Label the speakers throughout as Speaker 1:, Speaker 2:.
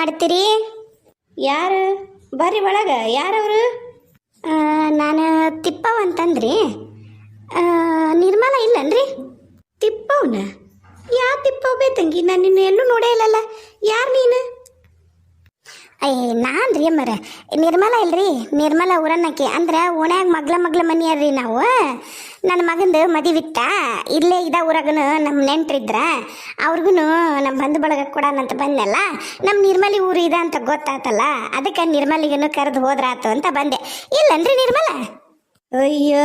Speaker 1: ಮಾಡ್ತೀರಿ?
Speaker 2: ಯಾರು? ಬರ್ರಿ ಒಳಗೆ. ಯಾರವರು?
Speaker 1: ನಾನು ತಿಪ್ಪವ್ ಅಂತಂದ್ರಿ. ನಿರ್ಮಲ ಇಲ್ಲನ್ರಿ?
Speaker 2: ತಿಪ್ಪವ್ನ? ಯಾ ತಿಪ್ಪವ್ ಬೇ ತಂಗಿ? ನಾನು ನಿನ್ನ ಎಲ್ಲೂ ನೋಡೇ ಇಲ್ಲಲ್ಲ. ಯಾರು ನೀನು?
Speaker 1: ಅಯ್ಯ ನಾನು ರೀ ಅಮ್ಮರ. ನಿರ್ಮಲ ಇಲ್ರಿ? ನಿರ್ಮಲ ಊರನ್ನಕ್ಕೆ. ಅಂದ್ರೆ ಓಣ್ಯಾಗ ಮಗ್ಲ ಮಗ್ಲ ಮನೆಯರ್ರಿ ನಾವು. ನನ್ನ ಮಗಂದು ಮದಿವಿತ್ತ ಇಲ್ಲೇ ಇದ ಊರಾಗೂ ನಮ್ಮ ನೆಂಟ್ರಿದ್ರ ಅವ್ರಿಗೂ ನಮ್ಮ ಬಂಧು ಬಳಗ ಕೊಡೋಣಂತ ಬಂದೆಲ್ಲ ನಮ್ಮ ನಿರ್ಮಲಿ ಊರು ಇದೆ ಅಂತ ಗೊತ್ತಾತಲ್ಲ, ಅದಕ್ಕೆ ನಿರ್ಮಲಿಗನು ಕರೆದು ಹೋದ್ರಾತು ಅಂತ ಬಂದೆ. ಇಲ್ಲನ್ರಿ ನಿರ್ಮಲ?
Speaker 2: ಅಯ್ಯೋ,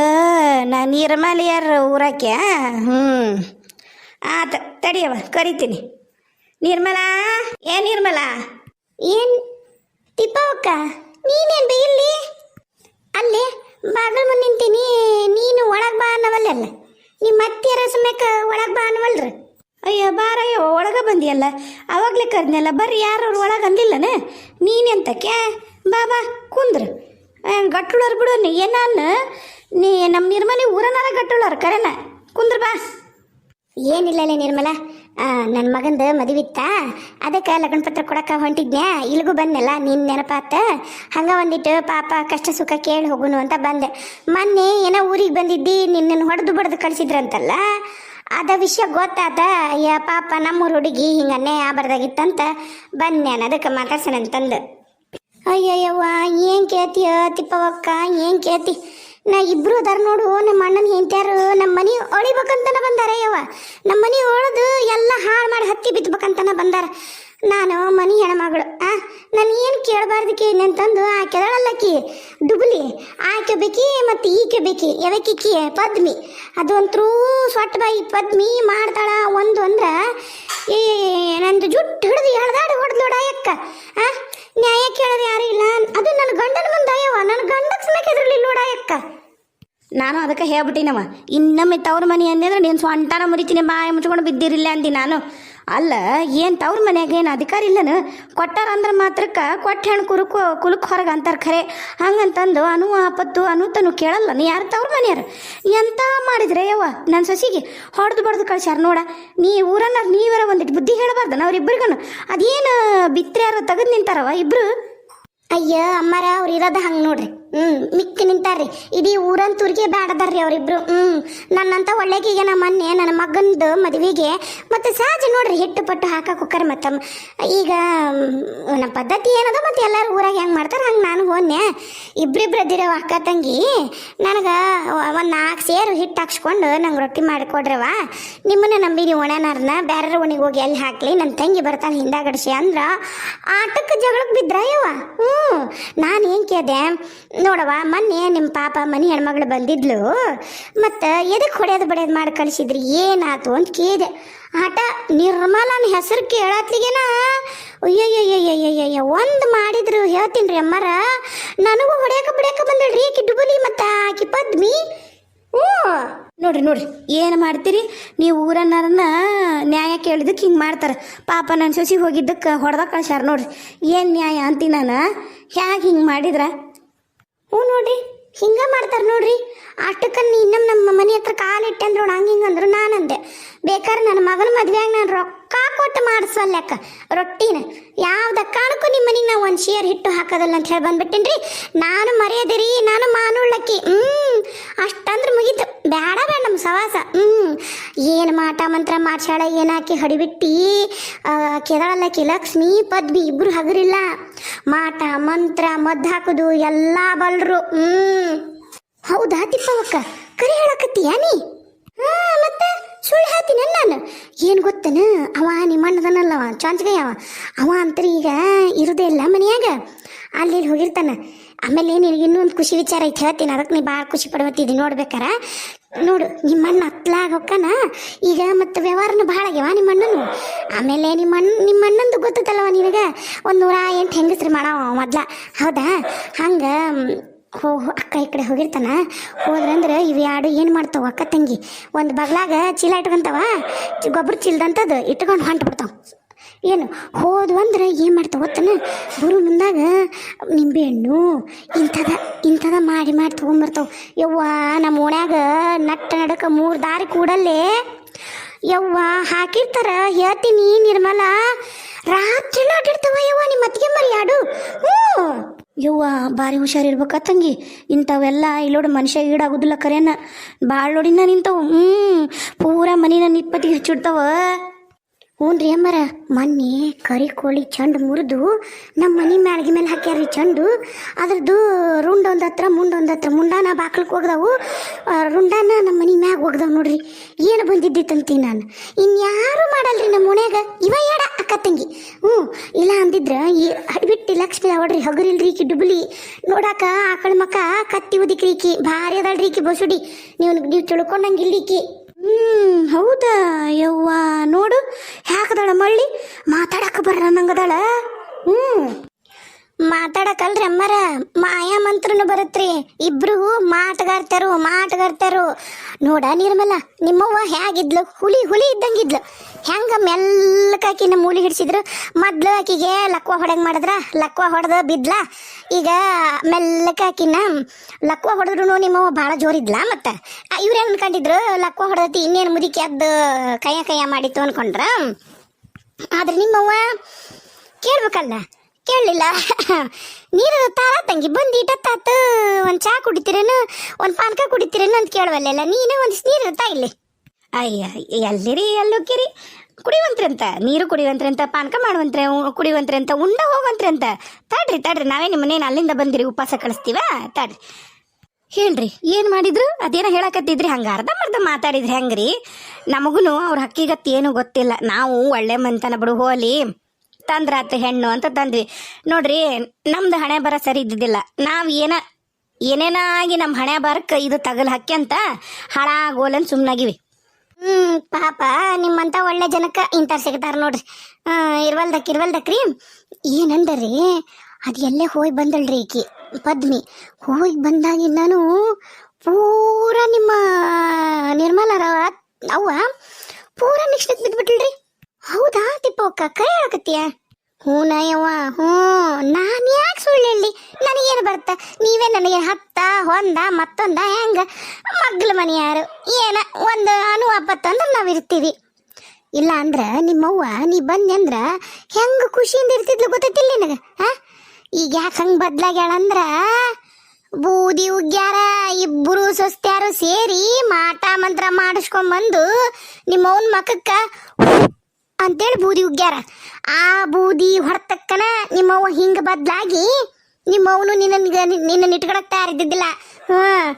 Speaker 2: ನಾ ನಿರ್ಮಲಿಯರ್ ಊರಕ್ಕೆ ಹ್ಞೂ ಆತ ತಡಿಯವ ಕರಿತೀನಿ. ನಿರ್ಮಲಾ? ಏ ನಿರ್ಮಲಾ?
Speaker 1: ಏನ್ ತಿಪ್ಪವಕ್ಕ? ನೀನೇನ್ ಬೇ ಇಲ್ಲಿ? ಅಲ್ಲಿ? ಬಾಗಿಲು ಮುಂದೆ ನಿಂತೀನಿ. ನೀನು ಒಳಗೆ ಬಾ ಅನ್ನವಲ್ಲ ನಿಮ್ಮ ಮತ್ತಿಯರ ಸಮೇಕ ಒಳಗೆ ಬಾ ಅನ್ನವಲ್ರಿ?
Speaker 2: ಅಯ್ಯೋ ಬಾರಯ್ಯೋ, ಒಳಗೆ ಬಂದಿಯಲ್ಲ. ಅವಾಗಲೇ ಕರೆದ್ನಲ್ಲ, ಬರ್ರಿ ಯಾರು ಒಳಗೆ ಅಂದಿಲ್ಲನ? ನೀನೆಂತಕ್ಕೆ ಬಾ ಬಾ, ಕುಂದ್ರು. ಗಟ್ಟುಳರ್ ಬಿಡು ನೀ ಏನಾನ ನೀ ನಮ್ಮ ನಿರ್ಮಲಿ ಊರನಾರ ಗಟ್ಟುಳರ್ ಕರೆನ. ಕುಂದ್ರ ಬಾ.
Speaker 1: ಏನಿಲ್ಲಲೇ ನಿರ್ಮಲ ನನ್ನ ಮಗಂದು ಮದುವಿತ್ತ ಅದಕ್ಕೆ ಲಗ್ನ ಪತ್ರ ಕೊಡಕ್ಕೆ ಹೊಂಟಿದ್ನ್ಯಾ? ಇಲ್ಲಿಗೂ ಬಂದೆಲ್ಲ ನಿನ್ನ ನೆನಪಾತ? ಹಂಗ ಒಂದಿಟ್ಟು ಪಾಪ ಕಷ್ಟ ಸುಖ ಕೇಳಿ ಹೋಗುನು ಅಂತ ಬಂದೆ. ಮೊನ್ನೆ ಏನೋ ಊರಿಗೆ ಬಂದಿದ್ದಿ, ನಿನ್ನನ್ನು ಹೊಡೆದು ಬಡ್ದು ಕಳಿಸಿದ್ರಂತಲ್ಲ? ಅದ ವಿಷಯ ಗೊತ್ತಾತ? ಅಯ್ಯ, ಪಾಪ ನಮ್ಮೂರ ಹುಡುಗಿ ಹಿಂಗ ಅನ್ಯಾಯ ಆಗ್ಬಾರ್ದಾಗಿತ್ತಂತ ನಾನು ಅದಕ್ಕೆ ಮಾತಾಡ್ಸೋಣಂತಂದು ಅಯ್ಯಯ್ಯವ್ವ, ಏನ್ ಕೇಳ್ತೀಯ ತಿಪ್ಪವಕ್ಕ, ಏನ್ ಕೇಳ್ತಿ? ನಾ ಇಬ್ರು ಅದಾರ ನೋಡು ನಮ್ಮ ಅಣ್ಣನ ಹೆಂಡ್ತ್ಯಾರು ನಮ್ಮ ಮನಿ ಒಳಿಬೇಕಂತನ ಬಂದಾರ ಯವ್ವ ನಮ್ಮ ಮನಿ ಒಳದು ಬಿತ್ತಬೇಕಂತನ ಬಂದಾರ. ನಾನು ಮನಿ ಹೆಣ್ಮಗಳು. ಆ ನಾನು ಏನು ಕೇಳಬಾರ್ದು ಕೇಳಿ ಅಂತಂದು ಆ ಕೆಳಳಲ್ಲಕ್ಕಿ ಡುಬ್ಲಿ ಆಕೆ ಬೇಕಿ ಮತ್ತು ಈಕೆ ಬೇಕಿ ಯಾವಕ್ಕಿಕ್ಕಿ ಪದ್ಮಿ. ಅದೊಂತರೂ ಸೊಟ್ಟ ಬಾಯಿ ಪದ್ಮಿ ಮಾಡ್ತಾಳ ಒಂದು ಅಂದ್ರ, ಏ, ನಂದು ಜುಟ್ಟು ಹಿಡಿದು ಎಳ್ದಾಡಿ ಹೊಡೆದ್ಲೋಡ ಅಯ್ಯಕ್ಕ ಆ, ನ್ಯಾಯ ಕೇಳೋದು ಯಾರು ಇಲ್ಲ. ಅದು ನನ್ನ ಗಂಡನ ಮುಂದೆ ಅಯ್ಯವ ನನ್ನ ಗಂಡಕ್ಕೆ ಸಮೇತ ಎದುರಲಿಲ್ಲ ಅಯ್ಯಕ್ಕ
Speaker 2: ನಾನು ಅದಕ್ಕೆ ಹೇಳ್ಬಿಟ್ಟಿನವ. ಇನ್ನೊಮ್ಮೆ ತವ್ರ ಮನೆ ಅಂದ್ರೆ ನೀನು ಸ್ವಂಟನ ಮುರಿತೀನಿ, ಬಾಯಿ ಮುಚ್ಕೊಂಡು ಬಿದ್ದಿರಿಲ್ಲ ಅಂದಿ ನಾನು. ಅಲ್ಲ, ಏನು ತವ್ರ ಮನ್ಯಾಗ ಏನು ಅಧಿಕಾರ ಇಲ್ಲನ? ಕೊಟ್ಟಾರ ಅಂದ್ರೆ ಮಾತ್ರಕ್ಕೆ ಕೊಟ್ಟ ಹೆಣ್ಣು ಕುರುಕು ಕುಲಕ್ ಹೊರಗೆ ಅಂತಾರೆ ಖರೆ. ಹಂಗಂತಂದು ಅನು ಆಪತ್ತು, ಅನುತನು ಕೇಳಲ್ಲ. ನೀ ಯಾರು ತವ್ರ ಮನೆಯಾರ ಎಂತ ಮಾಡಿದ್ರೆ ಯವ್ವ ನನ್ನ ಸೊಸಿಗೆ? ಹೊಡೆದು ಬಡ್ದು ಕಳ್ಸ್ಯಾರ ನೋಡ. ನೀ ಊರನ್ನ ನೀವರ ಒಂದಿಟ್ಟು ಬುದ್ಧಿ ಹೇಳಬಾರ್ದು ಅವ್ರಿಬ್ರಿಗನು ಅದೇನು ಬಿತ್ರ್ಯಾರ ತೆಗೆದು ನಿಂತಾರವ ಇಬ್ರು?
Speaker 1: ಅಯ್ಯ, ಅಮ್ಮರ, ಅವ್ರು ಇರೋದ ಹಂಗೆ ನೋಡ್ರಿ. ಹ್ಮ್, ಮಿಕ್ಕಿ ನಿಂತಾರ್ರಿ. ಇಡೀ ಊರಂತೂರಿಗೆ ಬ್ಯಾಡದಾರ್ರಿ ಅವರಿಬ್ರು. ಹ್ಮ್, ನನ್ನಂತ ಒಳ್ಳೆಗೀಗ ನಮ್ಮ ಮೊನ್ನೆ ನನ್ನ ಮಗಂದು ಮದುವೆಗೆ ಮತ್ತೆ ಸಹಜ ನೋಡ್ರಿ, ಹಿಟ್ಟು ಪಟ್ಟು ಹಾಕಕ್ಕೆ ಹೋಗ್ತಾರೆ ಮತ್ತೆ ಈಗ ನಮ್ಮ ಪದ್ಧತಿ ಏನದ ಮತ್ತೆ ಎಲ್ಲರೂ ಊರಾಗ ಹೆಂಗೆ ಮಾಡ್ತಾರೆ, ಹಂಗೆ ನಾನು ಹೋದ್ನೆ. ಇಬ್ರಿಬ್ರು ಅದಿರೋ ಅಕ್ಕ ತಂಗಿ, ನನಗೆ ಒಂದು ನಾಲ್ಕು ಸೇರು ಹಿಟ್ಟು ಹಾಕ್ಸ್ಕೊಂಡು ನಂಗೆ ರೊಟ್ಟಿ ಮಾಡಿಕೊಡ್ರವ ನಿಮ್ಮನ್ನ ನಂಬಿ ನೀವು ಒಣನಾರನ್ನ ಬೇರೆ ಒಣಿಗೆ ಹೋಗಿ ಎಲ್ಲಿ ಹಾಕ್ಲಿ ನನ್ನ ತಂಗಿ ಬರ್ತಾನೆ ಹಿಂದಾಗಡ್ಸಿ ಅಂದ್ರ ಆಟಕ್ಕೆ ಜಗಳಕ್ಕೆ ಬಿದ್ರ ಯವ್ವ ಹ್ಞೂ ನಾನು ಏನು ಕೇಳ್ದೆ ನೋಡವ್ವ, ಮೊನ್ನೆ ನಿಮ್ಮ ಪಾಪ ಮನೆ ಹೆಣ್ಮಗಳು ಬಂದಿದ್ಲು, ಮತ್ತು ಎದಕ್ಕೆ ಹೊಡೆಯೋದು ಬಡಿಯೋದು ಮಾಡಿ ಕಳಿಸಿದ್ರಿ ಏನಾಯ್ತು ಅಂತ ಕೇಳಿದೆ. ಆಟ ನಿರ್ಮಲನ ಹೆಸರು ಕೇಳತ್ಲಿಗೇನ? ಅಯ್ಯಯ್ಯಯ್ಯಯ್ಯಯ್ಯಯ್ಯ, ಒಂದು ಮಾಡಿದ್ರು ಹೇಳ್ತೀನಿ ರೀ ಅಮ್ಮರ. ನನಗೂ ಹೊಡೆಯಕ ಬಿಡ್ಯಾಕ ಬಂದಳ್ರಿ, ಆಕಿ ಡುಬುಲಿ ಮತ್ತು ಆಕಿ ಪದ್ಮಿ. ಹ್ಞೂ.
Speaker 2: ನೋಡ್ರಿ ನೋಡ್ರಿ, ಏನು ಮಾಡ್ತೀರಿ? ನೀವು ಊರನ್ನಾರನ್ನ ನ್ಯಾಯ ಕೇಳಿದಕ್ಕೆ ಹಿಂಗೆ ಮಾಡ್ತಾರೆ. ಪಾಪ ನನ್ನ ಸೊಸಿ ಹೋಗಿದ್ದಕ್ಕೆ ಹೊಡೆದ ಕಳ್ಸ್ಯಾರ ನೋಡ್ರಿ. ಏನು ನ್ಯಾಯ ಅಂತೀನಿ ನಾನು? ಹ್ಯಾಗೆ ಹಿಂಗೆ ಮಾಡಿದ್ರ?
Speaker 1: ಹ್ಞೂ ನೋಡ್ರಿ ಹಿಂಗ ಮಾಡ್ತಾರ ನೋಡ್ರಿ. ಅಷ್ಟಕ್ಕ ಇನ್ನಮ್ ನಮ್ಮ ಮನೆ ಹತ್ರ ಕಾಲಿಟ್ಟೆ ಅಂದ್ರು ಹಂಗೆ ಹಿಂಗೆ ಅಂದ್ರು ನಾನಂದೆ ಬೇಕಾದ್ರೆ ನನ್ನ ಮಗನ ಮದ್ವೆಯಾಗ ನಾನು ರೊಕ್ಕ ಕೊಟ್ಟು ಮಾಡಿಸಲ್ಲಕ್ಕ ರೊಟ್ಟಿನ. ಯಾವ್ದ ಕಾರಣಕ್ಕೂ ನಿಮ್ಮ ಮನೆಗೆ ನಾವು ಒಂದು ಶೇರ್ ಹಿಟ್ಟು ಹಾಕೋದಲ್ಲ ಅಂತ ಹೇಳಿ ಬಂದ್ಬಿಟ್ಟೇನ್ರಿ. ನಾನು ಮರೆಯದಿರಿ ನಾನು ಮಾನುಳ್ಳಕ್ಕಿ. ಹ್ಮ್, ಅಷ್ಟಂದ್ರೆ ಮುಗೀತು. ಬೇಡ ಬೇಡ ನಮ್ಮ ಸವಾಸ. ಹ್ಞೂ ಏನು ಮಾಟ ಮಂತ್ರ ಮಾಡ್ಸಾಳ ಏನಾಕಿ ಹಡಿಬಿಟ್ಟಿ? ಕೆದಳಲ್ಲಕ್ಕಿ ಲಕ್ಷ್ಮಿ ಪದ್ವಿ ಇಬ್ರು ಹಗರಿಲ್ಲ. ಮಾಟ, ಮಂತ್ರ ಮದ್ದು ಹಾಕುದು ಎಲ್ಲ ಬಲ್ರು. ಹ್ಮ್. ಹೌದಾ ತಿಪ್ಪವಕ್ಕ? ಕರೆ ಹೇಳಕತ್ತೀಯ ನೀ? ಹಾ, ಮತ್ತೆ ಸುಳ್ಳು ಹೇಳ್ತೀನಿ ನಾನು. ಏನು ಗೊತ್ತನ? ಅವ ನಿಮ್ಮ ಅಣ್ಣದನಲ್ಲವ ಚಾಂಚಗಯ್ಯ ಅವ ಅವ ಅಂತರಿ ಈಗ ಇರುದೇ ಇಲ್ಲ ಮನೆಯಾಗ. ಅಲ್ಲಿ ಹೋಗಿರ್ತಾನ. ಆಮೇಲೆ ನಿನಗೆ ಇನ್ನೊಂದು ಖುಷಿ ವಿಚಾರ ಐತೆ ಹೇಳ್ತೀನಿ. ಅದಕ್ಕೆ ನೀ ಭಾಳ ಖುಷಿ ಪಡ್ವತ್ತಿದ್ದಿ ನೋಡ್ಬೇಕಾರ. ನೋಡು, ನಿಮ್ಮ ಅಣ್ಣ ಹತ್ಲಾಗ ಹೊಕ್ಕನ ಈಗ ಮತ್ತೆ ವ್ಯವಹಾರನ ಭಾಳ ಆಗ್ಯವ ನಿಮ್ಮ ಅಣ್ಣನು. ಆಮೇಲೆ ನಿಮ್ಮ ಅಣ್ಣ ನಿಮ್ಮ ಅಣ್ಣಂದು ಗೊತ್ತಲ್ಲವ ನಿನಗೆ? ಒಂದು ನೂರ ಎಂಟು ಹೆಂಗಸ್ರಿ ಮಾಡವ ಮೊದ್ಲ. ಹೌದಾ? ಹಂಗೆ ಹೋ ಅಕ್ಕ ಈ ಕಡೆ ಹೋಗಿರ್ತಾನ. ಹೋದ್ರಂದ್ರೆ ಇವು ಎರಡು ಏನು ಮಾಡ್ತಾವ ಅಕ್ಕ ತಂಗಿ? ಒಂದು ಬಗ್ಲಾಗ ಚೀಲ ಇಟ್ಕೊಂತಾವ ಗೊಬ್ಬರ ಚೀಲದಂಥದ್ದು ಇಟ್ಕೊಂಡು ಹೊಂಟು ಬಿಡ್ತಾವ ಏನು ಹೋದ್ವು ಅಂದ್ರೆ ಏನು ಮಾಡ್ತಾವ ಗೊತ್ತನ? ಗುರು ಮುಂದಾಗ ನಿಂಬೆಹಣ್ಣು ಇಂಥದ ಇಂಥದ ಮಾಡಿ ಮಾಡಿ ತೊಗೊಂಬರ್ತಾವೆ. ಯವ್ವ, ನಮ್ಮ ಓಣ್ಯಾಗ ನಟ್ಟ ನಡಕ ಮೂರು ದಾರಿ ಕೂಡಲ್ಲೇ ಯವ್ವ, ಹಾಕಿರ್ತಾರ ಹೇಳ್ತೀನಿ ನಿರ್ಮಲ. ರಾತ್ರಿ ಆಟಿರ್ತಾವ ಯವ್ವ ನಿಮ್ಮ ಅತ್ತಿಗೆ ಮರಿ ಆಡು. ಹ್ಞೂ.
Speaker 2: ಯವ್ವ, ಭಾರಿ ಹುಷಾರಿರ್ಬೇಕ ತಂಗಿ. ಇಂಥವೆಲ್ಲ ಇಲ್ಲೋಡು ಮನುಷ್ಯ ಈಡಾಗುದಿಲ್ಲ ಕರೇನ. ಭಾಳ ನೋಡಿನ ನಿಂತವು. ಹ್ಞೂ. ಪೂರಾ ಮನಿನ ನಿಪ್ಪತ್ತಿಗೆ ಹಚ್ಚಿಡ್ತಾವ.
Speaker 1: ಹ್ಞೂನ್ರಿ ಅಮ್ಮರ. ಮೊನ್ನೆ ಕರಿ ಕೋಳಿ ಚಂಡು ಮುರಿದು ನಮ್ಮ ಮನೆ ಮ್ಯಾಳ್ಗಿ ಮೇಲೆ ಹಾಕ್ಯಾರ್ರಿ ಚಂಡು. ಅದ್ರದ್ದು ರುಂಡ್ ಒಂದ್ ಹತ್ರ, ಮುಂಡ್ ಒಂದ್ ಹತ್ರ, ಮುಂಡಾನ ಬಾಕ್ಲಕ್ಕೆ ಹೋಗ್ದವು. ರುಂಡಾನ ನಮ್ಮ ಮನೆ ಮ್ಯಾಗ ಹೋಗ್ದವು ನೋಡ್ರಿ. ಏನು ಬಂದಿದ್ದಿತ್ತಂತಿ ನಾನು. ಇನ್ಯಾರು ಮಾಡಲ್ರಿ ನಮ್ಮ ಮನ್ಯಾಗ. ಇವ ಏಡ ಅಕ್ಕ ತಂಗಿ. ಹ್ಞೂ ಇಲ್ಲ ಅಂದಿದ್ರ ಈ ಹಡ್ಬಿಟ್ಟು ಲಕ್ಷ್ಮಿ ಅವಡ್ರಿ ಹಗರಿಲ್ರಿ ಈಕಿ ಡುಬ್ಲಿ. ನೋಡಾಕ ಆಕಳ ಮಕ್ಕ ಕತ್ತಿ ಉದಿಕ್ರಿ ಈಕಿ. ಭಾರಿ ಅದಳ್ರಿ ಈಕಿ ಬಸುಡಿ. ನೀವು ನೀವು ತಿಳ್ಕೊಂಡಂಗಿಲ್ಲ ಈಕಿ.
Speaker 2: ಹ್ಞೂ ಹೌದಾ ಯವ್ವ ನೋಡು ಯಾಕದಾಳ ಮಳ್ಳಿ ಮಾತಾಡಕ ಬರ್ರ ನಂಗದಾಳ ಹ್ಮ್
Speaker 1: ಮಾತಾಡಕಲ್ರಿ ಅಮ್ಮರ. ಮಾಯಾ ಮಂತ್ರನು ಬರುತ್ರಿ. ಇಬ್ರು ಮಾಟಗಾರ್ತಾರು ಮಾಟಗಾರ್ತಾರು ನೋಡ ನಿರ್ಮಲ, ನಿಮ್ಮವ್ವ ಹೇಗಿದ್ಲು ಹುಲಿ ಹುಲಿ ಇದ್ದಂಗಿದ್ಲು. ಹೆಂಗ ಮೆಲ್ಲಕಾಕಿ ನಮ್ಮ ಮೂಲಿ ಹಿಡಿಸಿದ್ರು? ಮೊದ್ಲು ಆಕಿಗೆ ಲಕ್ವ ಹೊಡೆಂಗ್ ಮಾಡಿದ್ರ, ಲಕ್ವ ಹೊಡೆದ ಬಿದ್ಲ. ಈಗ ಮೆಲ್ಲಕಾಕಿನ ಲಕ್ವ ಹೊಡೆದ್ರು ನಿಮ್ಮವ್ವ ಭಾಳ ಜೋರಿದ್ಲ ಮತ್ತೆ? ಇವ್ರು ಅನ್ಕೊಂಡಿದ್ರು? ಲಕ್ವ ಹೊಡೆದತಿ, ಇನ್ನೇನು ಮುದಿಕೆ ಎದ್ದು ಕೈಯ ಕೈಯ ಮಾಡಿತ್ತು ಅನ್ಕೊಂಡ್ರ? ಆದ್ರೆ ನಿಮ್ಮವ್ವ ಕೇಳ್ಬೇಕಲ್ಲ. ಕೇಳಲಿಲ್ಲ. ನೀರು ತಾರ ತಂಗಿ, ಬಂದು ಇಟ್ಟತ್ತಾತು ಒಂದು ಚಾ ಕುಡಿತೀರೇನು, ಒಂದು ಪಾನಕ ಕುಡಿತೀರೇನು ಅಂತ ಕೇಳವಲ್ಲೆಲ್ಲ, ನೀನು ಒಂದು ನೀರು ತಾ ಇಲ್ಲಿ
Speaker 2: ಅಯ್ಯ, ಎಲ್ಲಿರಿ ಎಲ್ಲೋಕಿರಿ ಕುಡಿವಂತ್ರಿ ಅಂತ ನೀರು ಕುಡಿಯುವಂತ್ರಂತ, ಪಾನಕ ಮಾಡುವಂತ್ರ ಕುಡಿಯುವಂತ್ರಂತ, ಉಂಡ ಅಂತ ತಡ್ರಿ ತಡ್ರಿ, ನಾವೇ ನಿಮ್ಮನೇನು ಮನೇನ ಅಲ್ಲಿಂದ ಬಂದಿರಿ, ಉಪವಾಸ ಕಳಿಸ್ತೀವ? ತಡ್ರಿ. ಹೇಳ್ರಿ, ಏನು ಮಾಡಿದ್ರು? ಅದೇನೋ ಹೇಳಕತ್ತಿದ್ರಿ, ಹಂಗ ಅರ್ಧ ಮರ್ಧ ಮಾತಾಡಿದ್ರಿ, ಹೆಂಗ್ರಿ? ನಮಗೂನು ಅವ್ರ ಹಕ್ಕಿಗತ್ತಿ ಏನು ಗೊತ್ತಿಲ್ಲ. ನಾವು ಒಳ್ಳೆ ಮಂತನ ಬಿಡು ಹೋಲಿ ತಂದ್ರಾತ ಹೆಣ್ಣು ಅಂತ ತಂದ್ವಿ. ನೋಡ್ರಿ, ನಮ್ದು ಹಣೆ ಬರ ಸರಿ ಇದ್ದಿದ್ದಿಲ್ಲ. ನಾವು ಏನ ಏನೇನಾಗಿ ನಮ್ಮ ಹಣೆ ಬರಕ್ಕೆ ಇದು ತಗಲ್ ಹಾಕ್ಯಂತ ಅಂತ ಹಾಳಾಗೋಲನ್ ಸುಮ್ಮನಾಗಿವಿ
Speaker 1: ಹ್ಮ್, ಪಾಪ ನಿಮ್ಮಂತ ಒಳ್ಳೆ ಜನಕ್ಕ ಇಂಥವ್ರು ಸಿಗ್ತಾರ ನೋಡ್ರಿ. ಇರ್ವಲ್ದಕ್, ಇರ್ವಲ್ದಕ್ರಿ. ಏನಂದರಿ, ಅದು ಎಲ್ಲೇ ಹೋಗಿ ಬಂದಳ್ರಿ ಈಕಿ, ಪದ್ಮಿ. ಹೋಗಿ ಬಂದಾಗಿಂದಾನು ಪೂರ ನಿಮ್ಮ ನಿರ್ಮಲರ ಅವ್ವ ಪೂರ ನಿಶ್ಚಿತ್ ಬಿದ್ಬಿಟ್ಲ್ರಿ ಹೌದಾ ತಿಪ್ಪಕ್ಕ ಹೇಳಕತ್ತೀಯ ಹ್ಞೂ ನಯವ್ವ, ಹ್ಞೂ. ನಾನು ಯಾಕೆ ಸುಳ್ಳು ಹೇಳಿ? ನನಗೇನು ಬರ್ತ? ನೀವೇ ನನಗೆ ಹತ್ತ ಹೊಂದ ಮತ್ತೊಂದ, ಹೆಂಗ? ಮಗ್ಲ ಮನೆಯಾರು, ಏನ ಒಂದು ಅನು ಅಂದ್ರೆ ನಾವು ಇರ್ತೀವಿ ಇಲ್ಲ ಅಂದ್ರ ನಿಮ್ಮವ್ವ, ನೀ ಬಂದೆ ಅಂದ್ರೆ ಹೆಂಗ ಖುಷಿಯಿಂದ ಇರ್ತಿದ್ಲು ಗೊತ್ತಿಲ್ಲ ನಿನಗ, ಹಾ? ಈಗ ಯಾಕೆ ಹಂಗೆ ಬದ್ಲಾಗ್ಯಾಳ ಅಂದ್ರೆ ಬೂದಿ ಉಗ್ಯಾರ, ಇಬ್ಬರು ಸೊಸ್ತ್ಯಾರು ಸೇರಿ ಮಾಟ ಮಂತ್ರ ಮಾಡಿಸ್ಕೊಂಬಂದು ನಿಮ್ಮವನ್ ಮಕಕ್ಕ ಅಂತೇಳಿ ಬೂದಿ ಉಗ್ಯಾರ ಆ ಬೂದಿ ಹೊರತಕ್ಕನ ನಿಮ್ಮವ್ವ ಹಿಂಗ ಬದ್ಲಾಗಿ ನಿಮ್ಮವನು ನಿನ್ನ ನಿನ್ನ ಇಟ್ಕೊಳಕ್ ತಯಾರಿದ್ದಿದ್ದಿಲ್ಲ. ಹ್ಮ್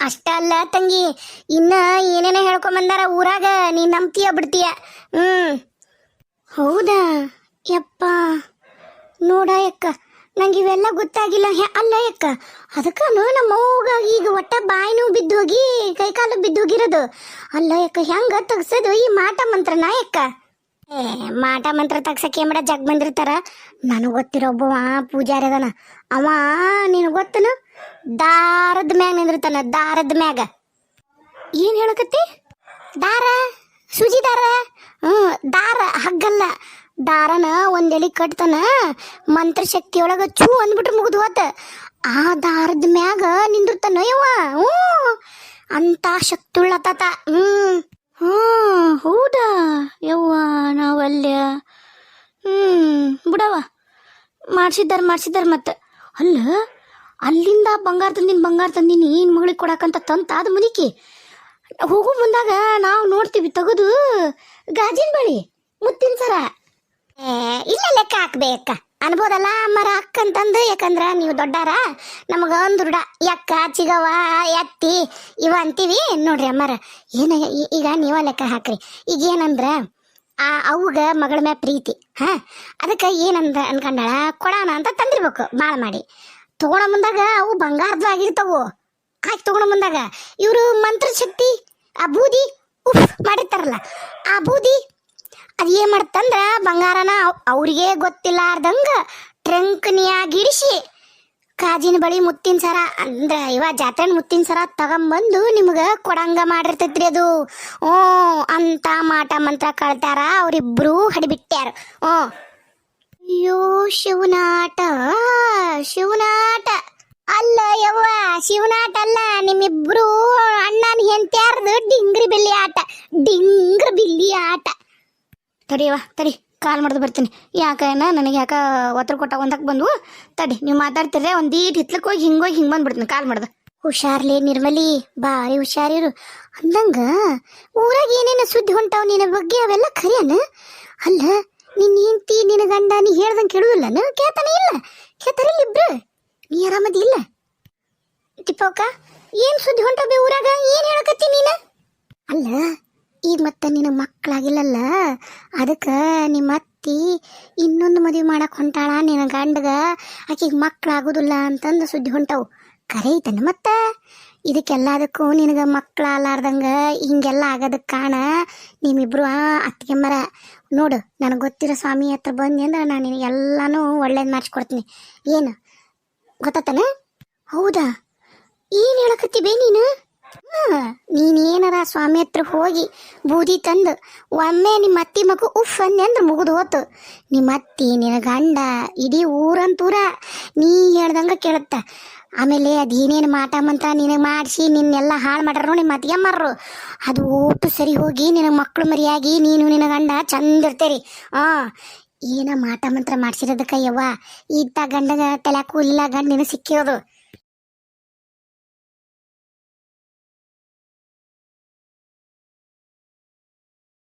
Speaker 1: ಅಷ್ಟ ಅಲ್ಲ ತಂಗಿ, ಇನ್ನ ಏನೇನೋ ಹೇಳ್ಕೊಂಬಂದಾರ ಊರಾಗ ನೀ ನಂಬ್ತೀಯ ಬಿಡ್ತೀಯ. ಹ್ಮ್. ಹೌದಾ? ಯಪ್ಪ. ನೋಡ ಯಕ್ಕ ನಂಗೆ ಇವೆಲ್ಲ ಗೊತ್ತಾಗಿಲ್ಲ ಅಲ್ಲ ಯಾಕ? ಅದಕ್ಕನು ನಮ್ಮ ಈಗ ಒಟ್ಟ ಬಾಯಿನೂ ಬಿದ್ದು ಹೋಗಿ ಕೈಕಾಲು ಬಿದ್ದು ಅಲ್ಲ ಯಾಕ, ಹೆಂಗ ತಗ್ಸೋದು ಈ ಮಾಟ ಮಂತ್ರ ನಾಯಕ ಏ, ಮಾಟ ಮಂತ್ರ ತಗ್ಸಕ್ಕೆ ಮಾಡ ಜಗ್ ಬಂದಿರ್ತಾರ. ನನಗೆ ಗೊತ್ತಿರೋ ಒಬ್ಬವ ಪೂಜಾರಿ ಅದನ. ಅವ, ನಿನಗೆ ಗೊತ್ತನು? ದಾರದ ಮ್ಯಾಗ ನಿಂದಿರ್ತಾನ, ದಾರದ ಮ್ಯಾಗ. ಏನು ಹೇಳಕತ್ತಿ? ದಾರ? ಸೂಜಿ ದಾರ? ಹ್ಮ್, ದಾರ, ಹಗ್ಗಲ್ಲ. ದಾರನ ಒಂದ್ ಕಟ್ತನ ಮಂತ್ರಶಕ್ತಿ ಒಳಗ ಚೂ ಅಂದ್ಬಿಟ್ರೆ ಮುಗಿದು ಹೋತ. ಆ ದಾರದ ಮ್ಯಾಗ ನಿಂದಿರ್ತಾನ ಯವ್ವ. ಹ್ಞೂ. ಅಂತ ಶಕ್ತಿ ತಾತ ಹ್ಞೂ.
Speaker 2: ಹ್ಮ್ ಹೌದಾ ಯವ್ವ ನಾವಲ್ಯ? ಹ್ಞೂ. ಬಿಡವ ಮಾಡ್ಸಿದ್ದಾರ ಮಾಡ್ಸಿದ್ದಾರ ಮತ್ತೆ. ಅಲ್ಲ, ಅಲ್ಲಿಂದ ಬಂಗಾರ ತಂದಿನಿ ಬಂಗಾರ ತಂದಿನಿ, ನಿನ್ ಮಗಳಿಗೆ ಕೊಡಕಂತ ತಂತ ಅದು ಮುದುಕಿ ಹೋಗೋ ಮುಂದಾಗ ನಾವು ನೋಡ್ತೀವಿ, ತೆಗೆದು ಗಾಜಿನ ಬಳಿ, ಮುತ್ತಿನ ಸರ.
Speaker 1: ಇಲ್ಲ ಲೆಕ್ಕ ಹಾಕ್ಬೇಕ ಅನ್ಬೋದಲ್ಲ ಮರ ಅಕ್ಕಂತಂದು? ಯಾಕಂದ್ರ ನೀವು ದೊಡ್ಡಾರ, ನಮಗ ಒಂದು ರುಡ ಯಕ್ಕ, ಚಿಗವ ಎತ್ತಿ ಇವ ಅಂತೀವಿ ನೋಡ್ರಿ ಅಮ್ಮರ. ಏನ ಈಗ ನೀವ ಲೆಕ್ಕ ಹಾಕ್ರಿ. ಈಗ ಏನಂದ್ರ, ಆ ಅವ್ಗ ಮಗಳ ಮ್ಯಾ ಪ್ರೀತಿ, ಹಾ? ಅದಕ್ಕೆ ಏನಂದ ಅನ್ಕೊಂಡಾಳ ಕೊಡೋಣ ಅಂತ ತಂದಿರ್ಬೇಕು ಭಾಳ ಮಾಡಿ. ತಗೊಳ ಮುಂದಾಗ ಅವು ಬಂಗಾರದ್ದು ಆಗಿರ್ತಾವು ಹಾಕಿ ತಗೊಳ ಮುಂದಾಗ. ಇವರು ಮಂತ್ರಶಕ್ತಿ, ಆ ಬೂದಿ, ಉಫ್ ಮಾಡಿರ್ತಾರಲ್ಲ, ಆ ಬೂದಿ ಅದ್ ಏನು ಮಾಡ್ತಂದ್ರೆ ಬಂಗಾರನ ಅವ್- ಅವ್ರಿಗೆ ಗೊತ್ತಿಲ್ಲಾರ್ದಂಗ ಟ್ರಂಕ್ನಿಯಾಗಿರಿಸಿ ಕಾಜಿನ ಬಳಿ ಮುತ್ತಿನ ಸರ, ಅಂದ್ರ ಇವ ಜಾತ್ರೆ ಮುತ್ತಿನ ಸರ ತಗೊಂಬಂದು ನಿಮ್ಗ ಕೊಡಂಗ ಮಾಡಿರ್ತೈತ್ರಿ ಅದು. ಓ ಅಂತ ಮಾಟ ಮಂತ್ರ ಕಳ್ತಾರ ಅವರಿಬ್ಬರು ಹಡಿಬಿಟ್ಟ್ಯಾರ. ಓ ಅಯ್ಯೋ, ಶಿವನಾಟ ಶಿವನಾಟ. ಅಲ್ಲ ಯವ್ವ, ಶಿವನಾಟ ಅಲ್ಲ, ನಿಮ್ಮಿಬ್ರು ಅಣ್ಣನ ಹೆಂತ್ಯಾರ್ದು ಡಿಂಗ್ರಿ ಬಿಲ್ಲಿ ಆಟ. ಡಿಂಗ್ರಿ ಬಿಲ್ಲಿ ಆಟ.
Speaker 2: ತಡಿಯವ ತಡಿ, ಕಾಲ್ ಮಾಡ್ದು ಬರ್ತೀನಿ. ಯಾಕೆ ಏನ, ನನಗೆ ಯಾಕೆ ಒತ್ತರ ಕೊಟ್ಟ ಒಂದಕ್ಕೆ ಬಂದು ತಡಿ, ನೀವು ಮಾತಾಡ್ತಿರ್ರೆ ಒಂದು ಈಟ್ ಹಿತ್ಲಕ್ಕೆ ಹೋಗಿ ಹಿಂಗೆ ಹೋಗಿ ಹಿಂಗೆ ಬಂದ್ಬಿಡ್ತೀನಿ, ಕಾಲ್ ಮಾಡ್ದೆ.
Speaker 1: ಹುಷಾರ್ಲಿ ನಿರ್ಮಲಿ, ಭಾರಿ ಹುಷಾರಿರು ಅಂದಂಗ ಊರಾಗ ಏನೇನು ಸುದ್ದಿ ಹೊಂಟಾವ್ ನಿನ್ನ ಬಗ್ಗೆ ಅವೆಲ್ಲ ಖರೇನ? ಅಲ್ಲ ನಿನ್ನ ಹೆಂಡತಿ ನಿನ್ನ ಗಂಡ, ನೀ ಹೇಳ್ದಂಗೆ ಕೇಳುದಿಲ್ಲನ? ಕೇಳ್ತಾನೆ ಇಲ್ಲ. ಕೇಳ್ತಾರೆ ಇಬ್ರು? ನೀ ಆರಾಮದಿ ಇಲ್ಲ? ತಿಪ್ಪಕ್ಕ ಏನು ಸುದ್ದಿ ಹೊಂಟಾವೆ ಊರಾಗ? ಏನು ಹೇಳಕತ್ತಿ ನೀನ? ಅಲ್ಲ ಈಗ ಮತ್ತೆ ನಿನ್ನ ಮಕ್ಕಳಾಗಿಲ್ಲಲ್ಲ? ಅದಕ್ಕೆ ನಿಮ್ಮ ಅತ್ತಿ ಇನ್ನೊಂದು ಮದುವೆ ಮಾಡಕ್ಕೆ ಹೊಂಟಾಳ ನಿನ್ನ ಗಂಡಗ. ಆಕೆಗೆ ಮಕ್ಕಳಾಗೋದಿಲ್ಲ ಅಂತಂದು ಸುದ್ದಿ ಹೊಂಟವು. ಕರೆ ಐತನ ಮತ್ತೆ? ಇದಕ್ಕೆಲ್ಲದಕ್ಕೂ ನಿನಗೆ ಮಕ್ಕಳ ಅಲ್ಲಾರ್ದಂಗ ಹಿಂಗೆಲ್ಲ ಆಗೋದಕ್ಕೆ ಕಾರಣ ನಿಮ್ಮಿಬ್ರು ಅತ್ತಿಗೆ ಮರ. ನೋಡು, ನನಗೆ ಗೊತ್ತಿರೋ ಸ್ವಾಮಿ ಹತ್ರ ಬಂದೆ ಅಂದ್ರೆ ನಾನು ನಿನಗೆ ಎಲ್ಲನೂ ಒಳ್ಳೇದು ಮಾಡಿಸ್ಕೊಡ್ತೀನಿ ಏನು? ಗೊತ್ತಾತನ? ಹೌದಾ? ಏನು ಹೇಳಕತ್ತಿ ಬೇ ನೀನು? ನೀನೇನಾರ ಸ್ವಾಮಿ ಹತ್ರ ಹೋಗಿ ಬೂದಿ ತಂದು, ಒಮ್ಮೆ ನಿಮ್ಮ ಅತ್ತಿ ಮಗು ಉಫ್ ಅಂದೆ ಅಂದ್ರೆ ಮುಗಿದು ಹೋತು. ನಿಮ್ಮ ಅತ್ತಿ ನಿನ್ನ ಗಂಡ ಇಡೀ ಊರಂತೂರ ನೀ ಹೇಳ್ದಂಗ ಕೇಳುತ್ತ. ಆಮೇಲೆ ಅದೇನೇನು ಮಾಟ ಮಂತ್ರ ನಿನಗೆ ಮಾಡಿಸಿ, ನಿನ್ನೆಲ್ಲ ಹಾಳು ಮಾಡ್ರು ನಿಮ್ಮ ಮತ್ತೆ ಮಾರ್ರು ಅದು ಓಟು ಸರಿ ಹೋಗಿ ನಿನಗೆ ಮಕ್ಕಳು ಮರಿಯಾಗಿ ನೀನು ನಿನ್ನ ಗಂಡ ಚಂದ ಇರ್ತೇರಿ. ಆ, ಏನ ಮಾಟ ಮಂತ್ರ ಮಾಡ್ಸಿರೋದಕ್ಕ ಯವ್ವ? ಇದ್ದ ಗಂಡಗ ತಲೆ ಕೂಲಿಲ್ಲ ಗಂಡ ನಿನಗೆ ಸಿಕ್ಕಿರೋದು.